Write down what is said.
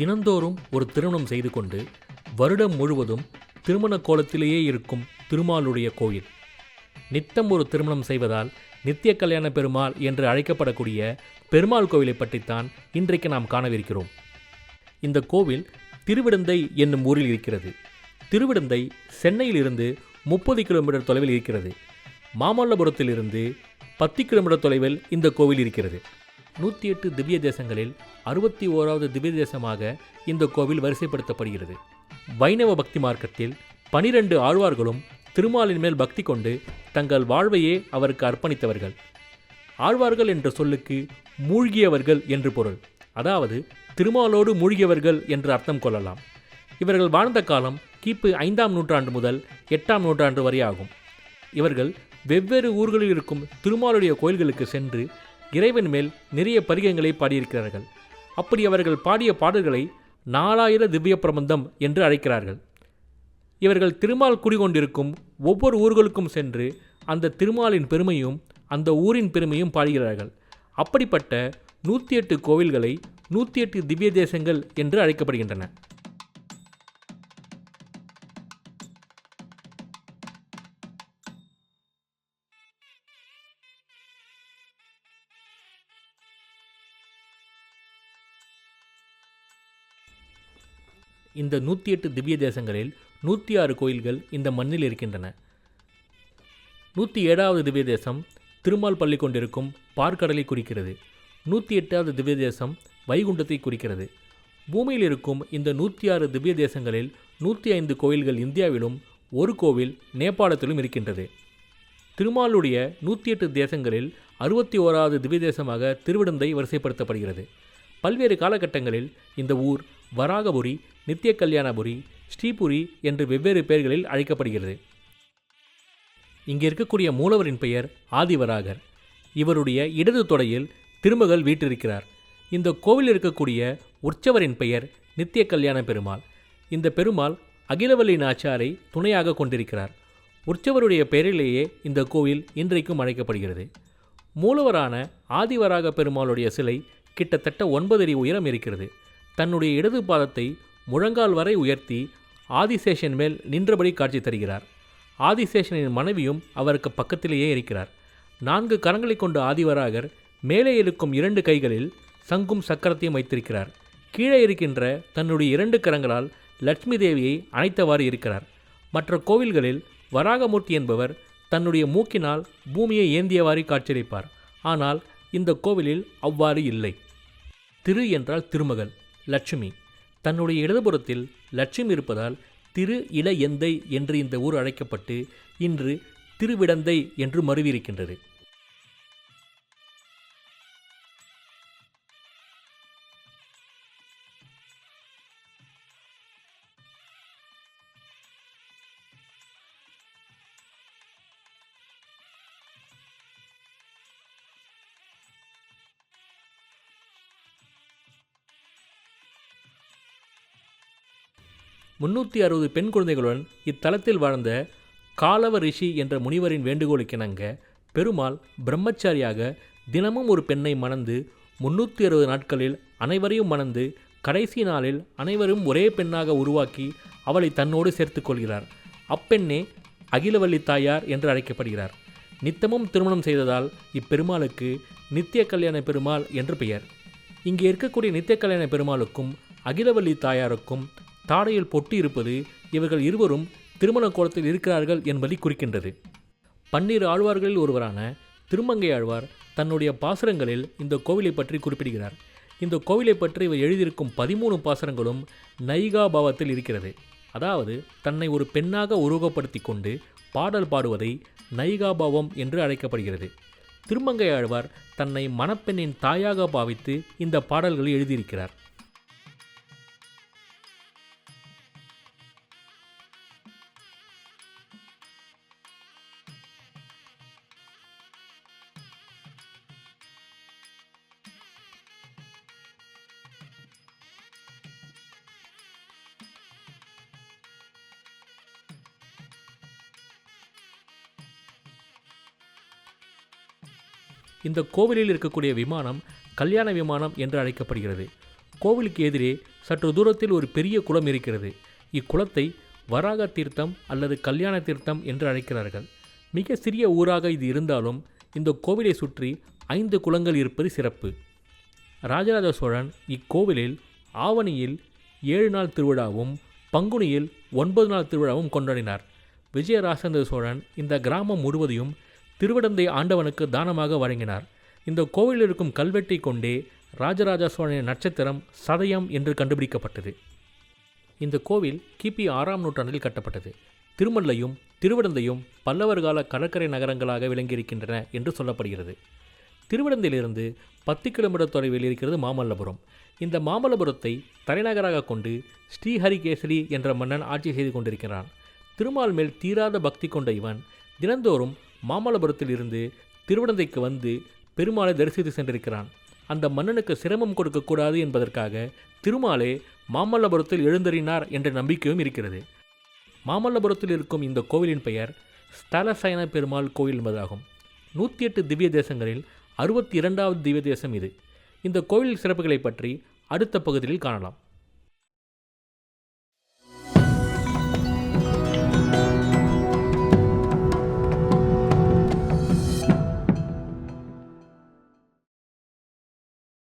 தினந்தோறும் ஒரு திருமணம் செய்து கொண்டு வருடம் முழுவதும் திருமண கோலத்திலேயே இருக்கும் திருமாலுடைய கோயில். நித்தம் ஒரு திருமணம் செய்வதால் நித்திய கல்யாண பெருமாள் என்று அழைக்கப்படக்கூடிய பெருமாள் கோவிலை பற்றித்தான் இன்றைக்கு நாம் காணவிருக்கிறோம். இந்த கோவில் திருவிடந்தை என்னும் ஊரில் இருக்கிறது. திருவிடந்தை சென்னையிலிருந்து முப்பது கிலோமீட்டர் தொலைவில் இருக்கிறது. மாமல்லபுரத்திலிருந்து பத்து கிலோமீட்டர் தொலைவில் இந்த கோவில் இருக்கிறது. நூற்றி எட்டு திவ்ய தேசங்களில் அறுபத்தி ஓராவது திவ்ய தேசமாக இந்த கோவில் வரிசைப்படுத்தப்படுகிறது. வைணவ பக்தி மார்க்கத்தில் பனிரெண்டு ஆழ்வார்களும் திருமாலின் மேல் பக்தி கொண்டு தங்கள் வாழ்வையே அவருக்கு அர்ப்பணித்தவர்கள். ஆழ்வார்கள் என்ற சொல்லுக்கு மூழ்கியவர்கள் என்று பொருள். அதாவது திருமாலோடு மூழ்கியவர்கள் என்று அர்த்தம் கொள்ளலாம். இவர்கள் வாழ்ந்த காலம் கிபி ஐந்தாம் நூற்றாண்டு முதல் எட்டாம் நூற்றாண்டு வரை ஆகும் இவர்கள் வெவ்வேறு ஊர்களில் இருக்கும் திருமாலுடைய கோயில்களுக்கு சென்று இறைவன் மேல் நிறைய பரிகங்களை பாடியிருக்கிறார்கள். அப்படி அவர்கள் பாடிய பாடல்களை நாலாயிர திவ்ய பிரபந்தம் என்று அழைக்கிறார்கள். இவர்கள் திருமால் குடிகொண்டிருக்கும் ஒவ்வொரு ஊர்களுக்கும் சென்று அந்த திருமாலின் பெருமையும் அந்த ஊரின் பெருமையும் பாடுகிறார்கள். அப்படிப்பட்ட நூற்றி எட்டு கோவில்களை நூற்றி எட்டு திவ்ய தேசங்கள் என்று அழைக்கப்படுகின்றன. இந்த நூற்றி எட்டு திவ்ய தேசங்களில் நூற்றி ஆறு கோயில்கள் இந்த மண்ணில் இருக்கின்றன. நூற்றி ஏழாவது திவ்ய தேசம் திருமால் பள்ளி கொண்டிருக்கும் பார்க்கடலை குறிக்கிறது. நூற்றி எட்டாவது திவ்ய தேசம் வைகுண்டத்தை குறிக்கிறது. பூமியில் இருக்கும் இந்த நூற்றி ஆறு திவ்ய தேசங்களில் நூற்றி ஐந்து கோயில்கள் இந்தியாவிலும் ஒரு கோவில் நேபாளத்திலும் இருக்கின்றது. திருமாலுடைய நூற்றி எட்டு தேசங்களில் அறுபத்தி ஓராவது திவ்ய தேசமாக திருவிடந்தை வரிசைப்படுத்தப்படுகிறது. பல்வேறு காலகட்டங்களில் இந்த ஊர் வராகபுரி நித்திய கல்யாணபுரி ஸ்ரீபுரி என்று வெவ்வேறு பெயர்களில் அழைக்கப்படுகிறது. இங்கே இருக்கக்கூடிய மூலவரின் பெயர் ஆதிவராகர். இவருடைய இடது தொடையில் திருமகள் வீற்றிருக்கிறார். இந்த கோவில் இருக்கக்கூடிய உற்சவரின் பெயர் நித்திய கல்யாண பெருமாள். இந்த பெருமாள் அகிலவல்லி நாச்சாரை துணையாக கொண்டிருக்கிறார். உற்சவருடைய பெயரிலேயே இந்த கோவில் இன்றைக்கும் அழைக்கப்படுகிறது. மூலவரான ஆதிவராக பெருமாளுடைய சிலை கிட்டத்தட்ட ஒன்பது அடி உயரம் இருக்கிறது. தன்னுடைய இடது பாதத்தை முழங்கால் வரை உயர்த்தி ஆதிசேஷன் மேல் நின்றபடி காட்சி தருகிறார். ஆதிசேஷனின் மனைவியும் அவருக்கு பக்கத்திலேயே இருக்கிறார். நான்கு கரங்களை கொண்ட ஆதிவராகர் மேலே இருக்கும் இரண்டு கைகளில் சங்கும் சக்கரத்தையும் வைத்திருக்கிறார். கீழே இருக்கின்ற தன்னுடைய இரண்டு கரங்களால் லட்சுமி தேவியை அணைத்தவாறு இருக்கிறார். மற்ற கோவில்களில் வராகமூர்த்தி என்பவர் தன்னுடைய மூக்கினால் பூமியை ஏந்தியவாறு காட்சியளிப்பார். ஆனால் இந்த கோவிலில் அவ்வாறு இல்லை. திரு என்றால் திருமகள். லட்சுமி. தன்னுடைய இடதுபுறத்தில் லட்சுமி இருப்பதால் திரு இள எந்தை என்று இந்த ஊர் அழைக்கப்பட்டு இன்று திருவிடந்தை என்று மருவியிருக்கின்றது. முன்னூற்றி அறுபது பெண் குழந்தைகளுடன் இத்தலத்தில் வாழ்ந்த காலவ ரிஷி என்ற முனிவரின் வேண்டுகோளுக்கிணங்க பெருமாள் பிரம்மச்சாரியாக தினமும் ஒரு பெண்ணை மணந்து முன்னூற்றி அறுபது நாட்களில் அனைவரையும் மணந்து கடைசி நாளில் அனைவரும் ஒரே பெண்ணாக உருவாக்கி அவளை தன்னோடு சேர்த்துக் கொள்கிறார். அப்பெண்ணே அகிலவல்லி தாயார் என்று அழைக்கப்படுகிறார். நித்தமும் திருமணம் செய்ததால் இப்பெருமாளுக்கு நித்திய கல்யாண பெருமாள் என்று பெயர். இங்கே இருக்கக்கூடிய நித்திய கல்யாண பெருமாளுக்கும் அகிலவல்லி தாயாருக்கும் தாடையில் பொட்டி இருப்பது இவர்கள் இருவரும் திருமண கோலத்தில் இருக்கிறார்கள் என்பதை குறிக்கின்றது. பன்னிரு ஆழ்வார்களில் ஒருவரான திருமங்கை ஆழ்வார் தன்னுடைய பாசுரங்களில் இந்த கோவிலை பற்றி குறிப்பிடுகிறார். இந்த கோவிலை பற்றி இவர் எழுதியிருக்கும் பதிமூணு பாசுரங்களும் நைகா பாவத்தில் இருக்கிறது. அதாவது தன்னை ஒரு பெண்ணாக உருவகப்படுத்தி கொண்டு பாடல் பாடுவதை நைகாபாவம் என்று அழைக்கப்படுகிறது. திருமங்கை ஆழ்வார் தன்னை மணப்பெண்ணின் தாயாக பாவித்து இந்த பாடல்களை எழுதியிருக்கிறார். இந்த கோவிலில் இருக்கக்கூடிய விமானம் கல்யாண விமானம் என்று அழைக்கப்படுகிறது. கோவிலுக்கு எதிரே சற்று தூரத்தில் ஒரு பெரிய குளம் இருக்கிறது. இக்குளத்தை வராக தீர்த்தம் அல்லது கல்யாண தீர்த்தம் என்று அழைக்கிறார்கள். மிக சிறிய ஊராக இது இருந்தாலும் இந்த கோவிலை சுற்றி ஐந்து குளங்கள் இருப்பது சிறப்பு. ராஜராஜ சோழன் இக்கோவிலில் ஆவணியில் ஏழு நாள் திருவிழாவும் பங்குனியில் ஒன்பது நாள் திருவிழாவும் கொண்டாடினார். விஜயராசேந்திர சோழன் இந்த கிராமம் முழுவதையும் திருவிடந்தை ஆண்டவனுக்கு தானமாக வழங்கினார். இந்த கோவிலில் இருக்கும் கல்வெட்டை கொண்டே ராஜராஜ சோழனின் நட்சத்திரம் சதயம் என்று கண்டுபிடிக்கப்பட்டது. இந்த கோவில் கிபி ஆறாம் நூற்றாண்டில் கட்டப்பட்டது. திருமல்லையும் திருவிடந்தையும் பல்லவர் கால கடற்கரை நகரங்களாக விளங்கியிருக்கின்றன என்று சொல்லப்படுகிறது. திருவிடந்தையிலிருந்து பத்து கிலோமீட்டர் தொலைவில் இருக்கிறது மாமல்லபுரம். இந்த மாமல்லபுரத்தை தலைநகராக கொண்டு ஸ்ரீஹரிகேசரி என்ற மன்னன் ஆட்சி செய்து கொண்டிருக்கிறான். திருமால் மேல் தீராத பக்தி கொண்ட இவன் தினந்தோறும் மாமல்லபுரத்தில் இருந்து திருவிடந்தைக்கு வந்து பெருமாளை தரிசித்து சென்றிருக்கிறான். அந்த மன்னனுக்கு சிரமம் கொடுக்கக்கூடாது என்பதற்காக திருமாலே மாமல்லபுரத்தில் எழுந்தறினார் என்ற நம்பிக்கையும் இருக்கிறது. மாமல்லபுரத்தில் இருக்கும் இந்த கோவிலின் பெயர் ஸ்தலசயன பெருமாள் கோவில் என்பதாகும். நூற்றி எட்டு திவ்ய தேசங்களில் அறுபத்தி இரண்டாவது திவ்ய தேசம் இது. இந்த கோவில் சிறப்புகளை பற்றி அடுத்த பகுதியில் காணலாம்.